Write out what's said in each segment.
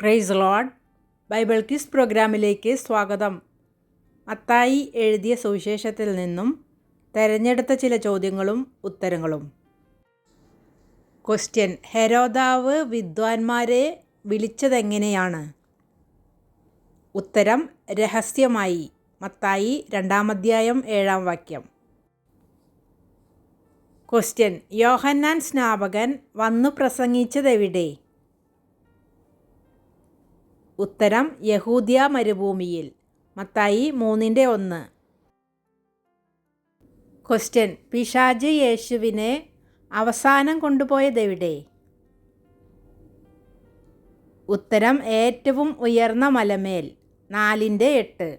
Price load Bible quiz പ്രോഗ്രാമിലേക്ക് സ്വാഗതം. മത്തായി എഴുതിയ സുവിശേഷത്തിൽ നിന്നും തെരഞ്ഞെടുത്ത ചില ചോദ്യങ്ങളും ഉത്തരങ്ങളും. ക്വസ്റ്റ്യൻ ഹെരോദാവ് വിദ്വാൻമാരെ വിളിച്ചതെങ്ങനെയാണ്? ഉത്തരം രഹസ്യമായി. മത്തായി രണ്ടാമധ്യായം ഏഴാം വാക്യം. ക്വസ്റ്റ്യൻ യോഹന്നാൻ സ്നാപകൻ വന്നു പ്രസംഗിച്ചതെവിടെ? ഉത്തരം യഹൂദിയ മരുഭൂമിയിൽ. മത്തായി മൂന്നിന്റെ ഒന്ന്. ക്വസ്റ്റ്യൻ പിശാജ് യേശുവിനെ അവസാനം കൊണ്ടുപോയതെവിടെ ഉത്തരം ഏറ്റവും ഉയർന്ന മലമേൽ നാലിന്റെ എട്ട്.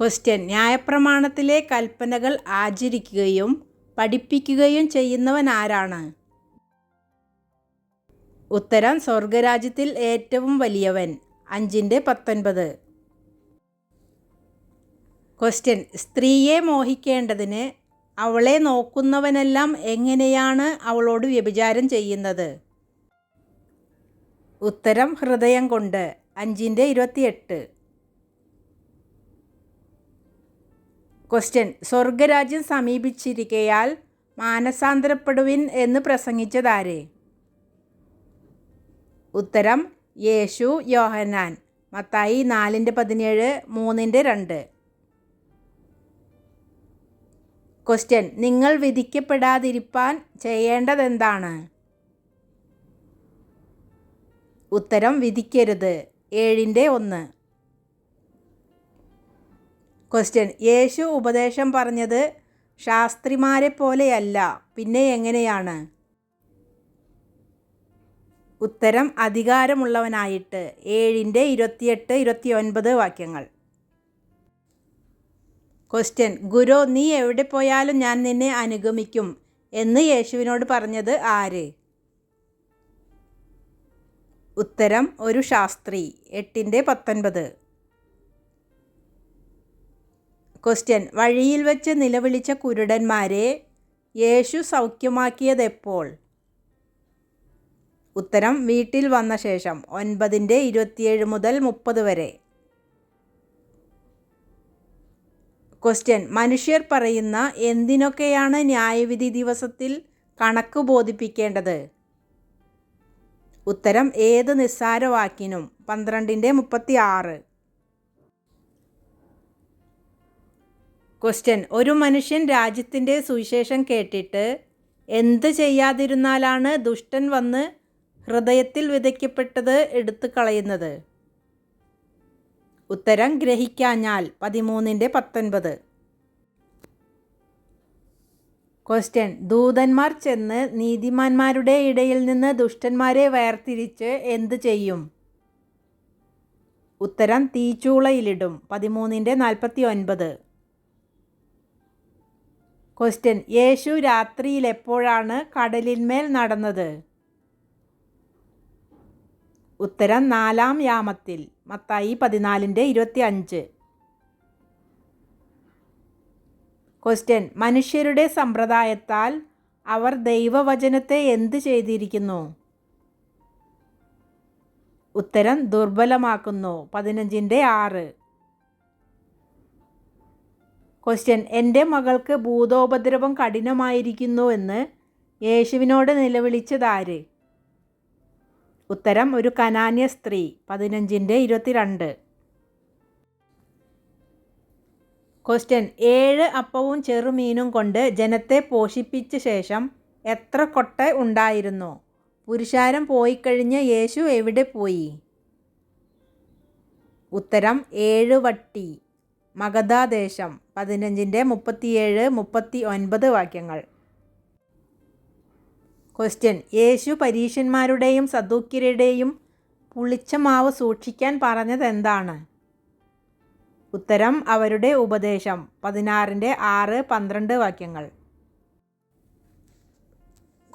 ക്വസ്റ്റ്യൻ ന്യായപ്രമാണത്തിലെ കൽപ്പനകൾ ആചരിക്കുകയും പഠിപ്പിക്കുകയും ചെയ്യുന്നവൻ ആരാണ് ഉത്തരം സ്വർഗരാജ്യത്തിൽ ഏറ്റവും വലിയവൻ. അഞ്ചിന്റെ പത്തൊൻപത്. ക്വസ്റ്റ്യൻ സ്ത്രീയെ മോഹിക്കേണ്ടതിന് അവളെ നോക്കുന്നവനെല്ലാം എങ്ങനെയാണ് അവളോട് വ്യഭിചാരം ചെയ്യുന്നത്? ഉത്തരം ഹൃദയം കൊണ്ട്. അഞ്ചിന്റെ ഇരുപത്തിയെട്ട്. ക്വസ്റ്റ്യൻ സ്വർഗരാജ്യം സമീപിച്ചിരിക്കയാൽ മാനസാന്തരപ്പെടുവിൻ എന്ന് പ്രസംഗിച്ചതാരെ? ഉത്തരം യേശു യോഹന്നാൻ. മത്തായി നാലിന്റെ പതിനേഴ് മൂന്നിന്റെ രണ്ട്. ക്വസ്റ്റ്യൻ നിങ്ങൾ വിധിക്കപ്പെടാതിരിപ്പാൻ ചെയ്യേണ്ടതെന്താണ്? ഉത്തരം വിധിക്കരുത്. ഏഴിന്റെ ഒന്ന്. ക്വസ്റ്റ്യൻ യേശു ഉപദേശം പറഞ്ഞത് ശാസ്ത്രിമാരെ പോലെയല്ല പിന്നെ എങ്ങനെയാണ്? ഉത്തരം അധികാരമുള്ളവനായിട്ട്. ഏഴിന്റെ ഇരുപത്തിയെട്ട് ഇരുപത്തി ഒൻപത് വാക്യങ്ങൾ. ക്വസ്റ്റ്യൻ ഗുരു നീ എവിടെ പോയാലും ഞാൻ നിന്നെ അനുഗമിക്കും എന്ന് യേശുവിനോട് പറഞ്ഞത് ആര്? ഉത്തരം ഒരു ശാസ്ത്രി. എട്ടിന്റെ പത്തൊൻപത്. ക്വസ്റ്റ്യൻ വഴിയിൽ വെച്ച് നിലവിളിച്ച കുരുടന്മാരെ യേശു സൗഖ്യമാക്കിയതെപ്പോൾ? ഉത്തരം വീട്ടിൽ വന്ന ശേഷം ഒൻപതിന്റെ ഇരുപത്തിയേഴ് മുതൽ മുപ്പത് വരെ. ക്വസ്റ്റ്യൻ മനുഷ്യർ പറയുന്ന എന്തിനൊക്കെയാണ് ന്യായവിധി ദിവസത്തിൽ കണക്ക് ബോധിപ്പിക്കേണ്ടത്? ഉത്തരം ഏത് നിസ്സാരവാക്കിനും പന്ത്രണ്ടിന്റെ മുപ്പത്തി ആറ് ക്വസ്റ്റ്യൻ ഒരു മനുഷ്യൻ രാജ്യത്തിന്റെ സുവിശേഷം കേട്ടിട്ട് എന്ത് ചെയ്യാതിരുന്നാലാണ് ദുഷ്ടൻ വന്ന് ഹൃദയത്തിൽ വിതയ്ക്കപ്പെട്ടത് എടുത്തു കളയുന്നത്. ഉത്തരം ഗ്രഹിക്കാഞ്ഞാൽ പതിമൂന്നിന്റെ പത്തൊൻപത്. ക്വസ്റ്റ്യൻ ദൂതന്മാർ ചെന്ന് നീതിമാന്മാരുടെ ഇടയിൽ നിന്ന് ദുഷ്ടന്മാരെ വേർതിരിച്ച് എന്തു ചെയ്യും? ഉത്തരം തീച്ചൂളയിലിടും. പതിമൂന്നിന്റെ നാൽപ്പത്തി ഒൻപത് ക്വസ്റ്റ്യൻ യേശു രാത്രിയിൽ എപ്പോഴാണ് കടലിന്മേൽ നടന്നത്? ഉത്തരം നാലാം യാമത്തിൽ മത്തായി പതിനാലിന്റെ ഇരുപത്തി അഞ്ച് ക്വസ്റ്റ്യൻ മനുഷ്യരുടെ സമ്പ്രദായത്താൽ അവർ ദൈവവചനത്തെ എന്ത് ചെയ്തിരിക്കുന്നു? ഉത്തരം ദുർബലമാക്കുന്നു പതിനഞ്ചിന്റെ ആറ്. ക്വസ്റ്റ്യൻ എന്റെ മകൾക്ക് ഭൂതോപദ്രവം കഠിനമായിരിക്കുന്നു എന്ന് യേശുവിനോട് നിലവിളിച്ചതാര്? ഉത്തരം ഒരു കനാന്യ സ്ത്രീ പതിനഞ്ചിന്റെ ഇരുപത്തിരണ്ട്. ക്വസ്റ്റ്യൻ ഏഴ് അപ്പവും ചെറുമീനും കൊണ്ട് ജനത്തെ പോഷിപ്പിച്ച ശേഷം എത്ര കൊട്ട ഉണ്ടായിരുന്നു? പുരുഷാരം പോയിക്കഴിഞ്ഞ് യേശു എവിടെ പോയി? ഉത്തരം ഏഴ് വട്ടി. മഗധാദേശം പതിനഞ്ചിന്റെ മുപ്പത്തിയേഴ് മുപ്പത്തി ഒൻപത് വാക്യങ്ങൾ. ക്വസ്റ്റ്യൻ യേശു പരീശന്മാരുടെയും സദൂക്യരുടെയും പുളിച്ച മാവ് സൂക്ഷിക്കാൻ പറഞ്ഞതെന്താണ് ഉത്തരം അവരുടെ ഉപദേശം. പതിനാറിന്റെ ആറ് പന്ത്രണ്ട് വാക്യങ്ങൾ.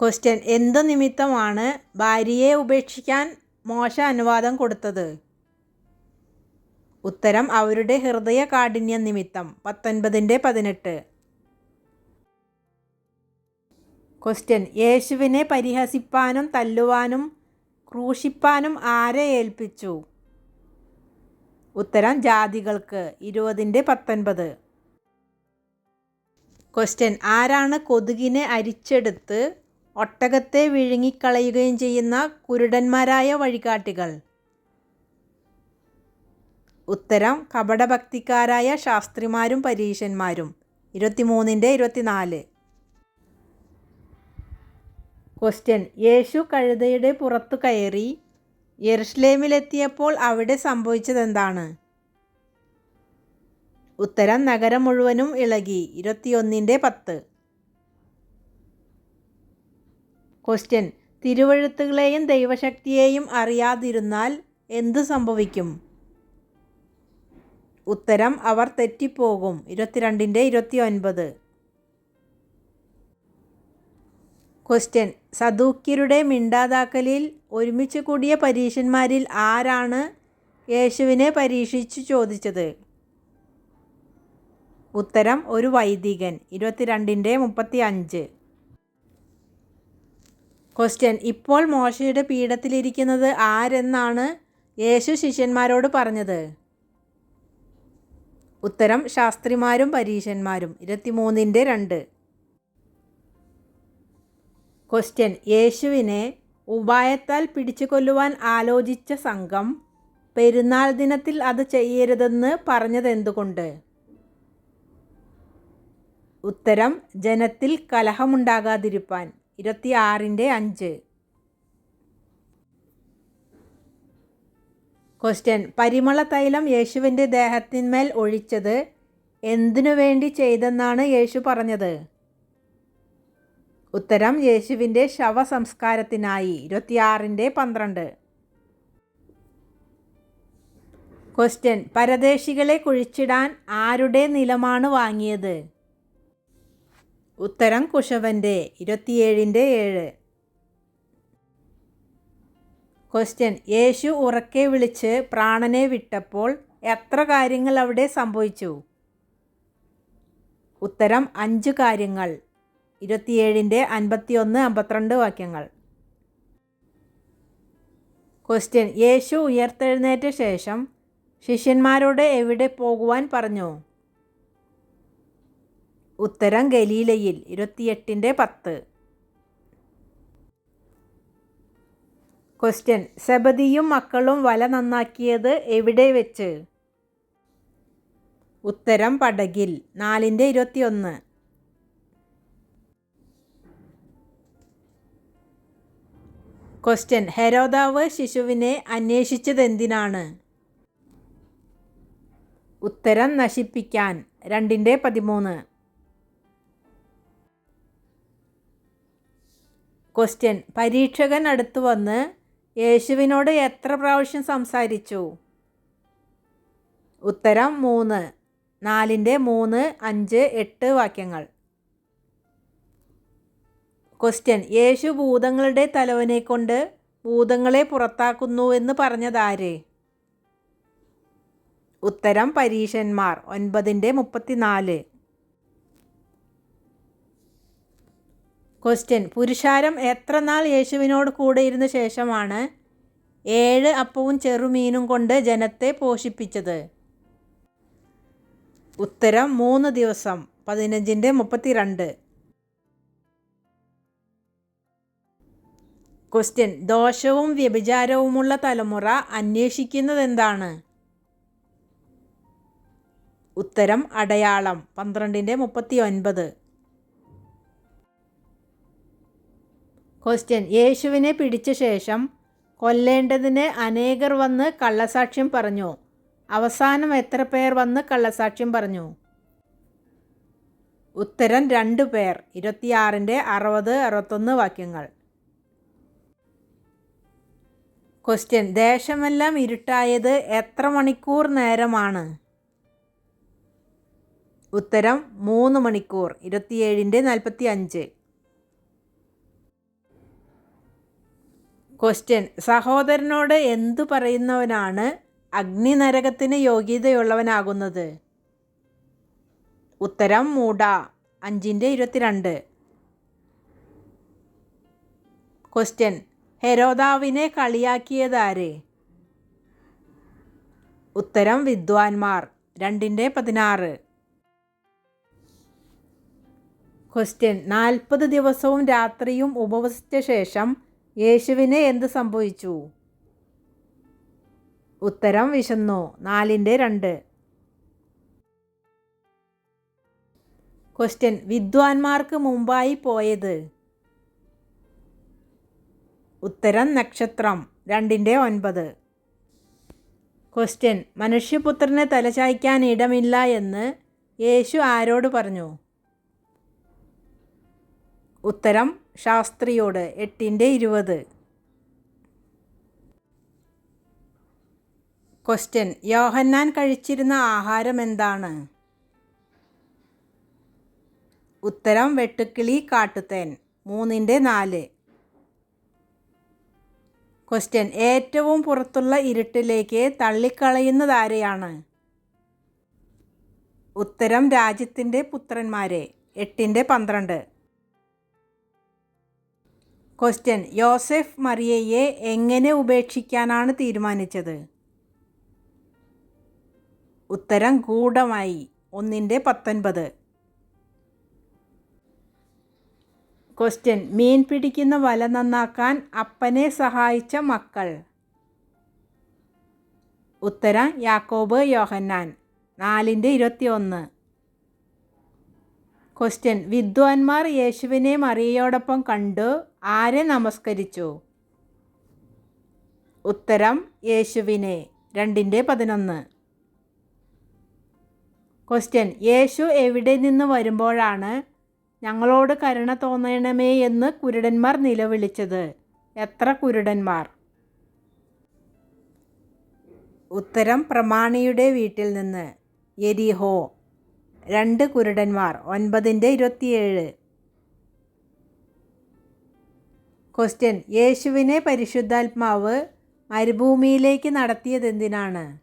ക്വസ്റ്റ്യൻ എന്ത് നിമിത്തമാണ് ഭാര്യയെ ഉപേക്ഷിക്കാൻ മോശ അനുവാദം കൊടുത്തത്? ഉത്തരം അവരുടെ ഹൃദയ കാഠിന്യ നിമിത്തം. പത്തൊൻപതിന്റെ പതിനെട്ട്. ക്വസ്റ്റ്യൻ യേശുവിനെ പരിഹസിപ്പാനും തല്ലുവാനും ക്രൂശിപ്പാനും ആരെ ഏൽപ്പിച്ചു? ഉത്തരം ജാതികൾക്ക്. ഇരുപതിന്റെ പത്തൊൻപത്. ക്വസ്റ്റ്യൻ ആരാണ് കൊതുകിനെ അരിച്ചെടുത്ത് ഒട്ടകത്തെ വിഴുങ്ങിക്കളയുകയും ചെയ്യുന്ന കുരുടന്മാരായ വഴികാട്ടികൾ? ഉത്തരം. കപടഭക്തിക്കാരായ ശാസ്ത്രിമാരും പരീശന്മാരും. ഇരുപത്തിമൂന്നിന്റെ ഇരുപത്തിനാല്. ക്വസ്റ്റ്യൻ യേശു കഴുതയുടെ പുറത്തു കയറി യെറുഷലേമിലെത്തിയപ്പോൾ അവിടെ സംഭവിച്ചതെന്താണ്? ഉത്തരം നഗരം മുഴുവനും ഇളകി. ഇരുപത്തിയൊന്നിന്റെ പത്ത്. ക്വസ്റ്റ്യൻ തിരുവഴുത്തുകളെയും ദൈവശക്തിയെയും അറിയാതിരുന്നാൽ എന്തു സംഭവിക്കും? ഉത്തരം അവർ തെറ്റിപ്പോകും. ഇരുപത്തിരണ്ടിന്റെ ഇരുപത്തി ഒൻപത് ക്വസ്റ്റ്യൻ സദൂക്യരുടെ മിണ്ടാതാക്കലിൽ ഒരുമിച്ച് കൂടിയ പരീക്ഷന്മാരിൽ ആരാണ് യേശുവിനെ പരീക്ഷിച്ചു ചോദിച്ചത്? ഉത്തരം ഒരു വൈദികൻ. ഇരുപത്തിരണ്ടിന്റെ മുപ്പത്തി അഞ്ച് ക്വസ്റ്റ്യൻ ഇപ്പോൾ മോശയുടെ പീഠത്തിലിരിക്കുന്നത് ആരെന്നാണ് യേശു ശിഷ്യന്മാരോട് പറഞ്ഞത്? ഉത്തരം ശാസ്ത്രിമാരും പരീശന്മാരും ഇരുപത്തിമൂന്നിന്റെ രണ്ട്. ക്വസ്റ്റ്യൻ യേശുവിനെ ഉപായത്താൽ പിടിച്ചു കൊല്ലുവാൻ ആലോചിച്ച സംഘം പെരുന്നാൾ ദിനത്തിൽ അത് ചെയ്യരുതെന്ന് പറഞ്ഞതെന്തുകൊണ്ട്? ഉത്തരം. ജനത്തിൽ കലഹമുണ്ടാകാതിരിപ്പാൻ. ഇരുപത്തിയാറിന്റെ അഞ്ച്. ക്വസ്റ്റ്യൻ പരിമള തൈലം യേശുവിന്റെ ദേഹത്തിന്മേൽ ഒഴിച്ചത് എന്തിനു വേണ്ടി ചെയ്തെന്നാണ് യേശു പറഞ്ഞത്? ഉത്തരം യേശുവിന്റെ ശവസംസ്കാരത്തിനായി ഇരുപത്തിയാറിന്റെ പന്ത്രണ്ട്. ക്വസ്റ്റ്യൻ പരദേശികളെ കുഴിച്ചിടാൻ ആരുടെ നിലമാണ് വാങ്ങിയത്? ഉത്തരം കുശവന്റെ ഇരുപത്തിയേഴിന്റെ ഏഴ്. ക്വസ്റ്റ്യൻ യേശു ഉറക്കെ വിളിച്ച് പ്രാണനെ വിട്ടപ്പോൾ എത്ര കാര്യങ്ങൾ അവിടെ സംഭവിച്ചു? ഉത്തരം അഞ്ച് കാര്യങ്ങൾ. ഇരുപത്തിയേഴിന്റെ അൻപത്തിയൊന്ന് അമ്പത്തിരണ്ട് വാക്യങ്ങൾ. ക്വസ്റ്റ്യൻ യേശു ഉയർത്തെഴുന്നേറ്റ ശേഷം ശിഷ്യന്മാരോട് എവിടെ പോകുവാൻ പറഞ്ഞു? ഉത്തരം ഗലീലയിൽ ഇരുപത്തിയെട്ടിന്റെ പത്ത്. ക്വസ്റ്റ്യൻ സബദിയും മക്കളും വല നന്നാക്കിയത് എവിടെ വെച്ച്? ഉത്തരം പടകിൽ നാലിന്റെ ഇരുപത്തിയൊന്ന്. ക്വസ്റ്റ്യൻ ഹെരോദാവ് ശിശുവിനെ അന്വേഷിച്ചതെന്തിനാണ്? ഉത്തരം നശിപ്പിക്കാൻ. രണ്ടിന്റെ പതിമൂന്ന്. ക്വസ്റ്റ്യൻ പരീക്ഷകൻ അടുത്തു വന്ന് യേശുവിനോട് എത്ര പ്രാവശ്യം സംസാരിച്ചു? ഉത്തരം മൂന്ന്. നാലിന്റെ മൂന്ന് അഞ്ച് എട്ട് വാക്യങ്ങൾ. ക്വസ്റ്റ്യൻ യേശു ഭൂതങ്ങളുടെ തലവനെ കൊണ്ട് ഭൂതങ്ങളെ പുറത്താക്കുന്നു എന്ന് പറഞ്ഞതാര്? ഉത്തരം പരീശന്മാർ. ഒൻപതിന്റെ മുപ്പത്തിനാല്. ക്വസ്റ്റ്യൻ പുരുഷാരം എത്ര നാൾ യേശുവിനോട് കൂടെ ഇരുന്ന ശേഷമാണ് ഏഴ് അപ്പവും ചെറുമീനും കൊണ്ട് ജനത്തെ പോഷിപ്പിച്ചത്? ഉത്തരം മൂന്ന് ദിവസം. പതിനഞ്ചിന്റെ മുപ്പത്തിരണ്ട്. ക്വസ്റ്റ്യൻ ദോഷവും വ്യഭിചാരവുമുള്ള തലമുറ അന്വേഷിക്കുന്നതെന്താണ്? ഉത്തരം അടയാളം. പന്ത്രണ്ടിന്റെ മുപ്പത്തി ഒൻപത് ക്വസ്റ്റ്യൻ യേശുവിനെ പിടിച്ച ശേഷം കൊല്ലേണ്ടതിന് അനേകർ വന്ന് കള്ളസാക്ഷ്യം പറഞ്ഞു. അവസാനം എത്ര പേർ വന്ന് കള്ളസാക്ഷ്യം പറഞ്ഞു? ഉത്തരം രണ്ടു പേർ. ഇരുപത്തിയാറിന്റെ അറുപത് അറുപത്തൊന്ന് വാക്യങ്ങൾ. ക്വസ്റ്റ്യൻ ദേശമെല്ലാം ഇരുട്ടായത് എത്ര മണിക്കൂർ നേരമാണ്? ഉത്തരം മൂന്ന് മണിക്കൂർ. ഇരുപത്തിയേഴിന്റെ നാൽപ്പത്തി അഞ്ച് ക്വസ്റ്റ്യൻ സഹോദരനോട് എന്തു പറയുന്നവനാണ് അഗ്നിനരകത്തിന് യോഗ്യതയുള്ളവനാകുന്നത്? ഉത്തരം മൂട. അഞ്ചിന്റെ ഇരുപത്തിരണ്ട്. ക്വസ്റ്റ്യൻ ഹെരോദാവിനെ കളിയാക്കിയതാര്? ഉത്തരം വിദ്വാൻമാർ. രണ്ടിന്റെ പതിനാറ്. ക്വസ്റ്റ്യൻ. നാൽപ്പത് ദിവസവും രാത്രിയും ഉപവസിച്ച ശേഷം യേശുവിന് എന്ത് സംഭവിച്ചു? ഉത്തരം വിശന്നു. നാലിന്റെ രണ്ട്. ക്വസ്റ്റ്യൻ. വിദ്വാൻമാർക്ക് മുമ്പായി പോയത് ഉത്തരം നക്ഷത്രം രണ്ടിന്റെ ഒൻപത്. ക്വസ്റ്റ്യൻ മനുഷ്യപുത്രനെ തലചായ്ക്കാൻ ഇടമില്ല എന്ന് യേശു ആരോട് പറഞ്ഞു? ഉത്തരം ശാസ്ത്രിയോട് എട്ടിന്റെ ഇരുപത്. ക്വസ്റ്റ്യൻ യോഹന്നാൻ കഴിച്ചിരുന്ന ആഹാരം എന്താണ്? ഉത്തരം വെട്ടുക്കിളി കാട്ടുതേൻ മൂന്നിന്റെ നാല്. ക്വസ്റ്റ്യൻ ഏറ്റവും പുറത്തുള്ള ഇരുട്ടിലേക്ക് തള്ളിക്കളയുന്നതാരെയാണ് ഉത്തരം രാജ്യത്തിന്റെ പുത്രന്മാരെ. എട്ടിന്റെ പന്ത്രണ്ട്. ക്വസ്റ്റ്യൻ യോസെഫ് മറിയയെ എങ്ങനെ ഉപേക്ഷിക്കാനാണ് തീരുമാനിച്ചത്? ഉത്തരം ഗൂഢമായി. ഒന്നിന്റെ പത്തൊൻപത്. ക്വസ്റ്റ്യൻ മീൻ പിടിക്കുന്ന വല നന്നാക്കാൻ അപ്പനെ സഹായിച്ച മക്കൾ. ഉത്തരം യാക്കോബ് യോഹന്നാൻ. നാലിന്റെ ഇരുപത്തിയൊന്ന്. ക്വസ്റ്റ്യൻ വിദ്വാൻമാർ യേശുവിനെ മറിയയോടൊപ്പം കണ്ടു ആരെ നമസ്കരിച്ചു? ഉത്തരം യേശുവിനെ. രണ്ടിന്റെ പതിനൊന്ന്. ക്വസ്റ്റ്യൻ യേശു എവിടെ നിന്ന് വരുമ്പോഴാണ് ഞങ്ങളോട് കരുണ തോന്നണമേ എന്ന് കുരുടന്മാർ നിലവിളിച്ചത്. എത്ര കുരുടന്മാർ? ഉത്തരം പ്രമാണിയുടെ വീട്ടിൽ നിന്ന്. എരിഹോ രണ്ട് കുരുടന്മാർ ഒൻപതിന്റെ ഇരുപത്തിയേഴ്. ക്വസ്റ്റ്യൻ യേശുവിനെ പരിശുദ്ധാത്മാവ് മരുഭൂമിയിലേക്ക് നടത്തിയതെന്തിനാണ്?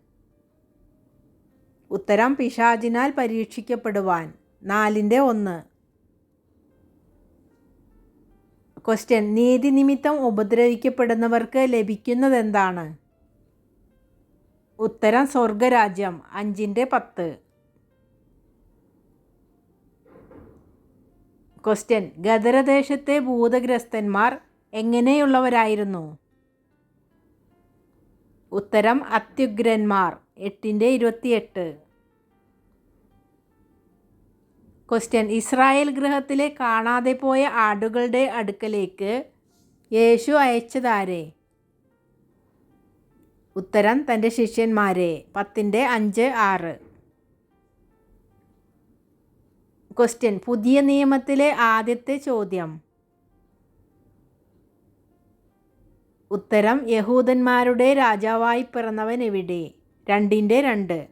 ഉത്തരം പിശാചിനാൽ പരീക്ഷിക്കപ്പെടുവാൻ. നാലിന്റെ ഒന്ന്. ക്വസ്റ്റ്യൻ നീതി നിമിത്തം ഉപദ്രവിക്കപ്പെടുന്നവർക്ക് ലഭിക്കുന്നതെന്താണ്? ഉത്തരം സ്വർഗരാജ്യം. അഞ്ചിന്റെ പത്ത്. ക്വസ്റ്റ്യൻ ഗദരദേശത്തെ ഭൂതഗ്രസ്തന്മാർ എങ്ങനെയുള്ളവരായിരുന്നു? ഉത്തരം അത്യുഗ്രന്മാർ. എട്ടിന്റെ ഇരുപത്തിയെട്ട്. ക്വസ്റ്റ്യൻ ഇസ്രായേൽ ഗൃഹത്തിലെ കാണാതെ പോയ ആടുകളുടെ അടുക്കലേക്ക് യേശു അയച്ചതാരെ? ഉത്തരം തന്റെ ശിഷ്യന്മാരെ. പത്തിന്റെ അഞ്ച് ആറ്. ക്വസ്റ്റ്യൻ പുതിയ നിയമത്തിലെ ആദ്യത്തെ ചോദ്യം. ഉത്തരം യഹൂദന്മാരുടെ രാജാവായി പിറന്നവൻ എവിടെ? രണ്ടിന്റെ രണ്ട്.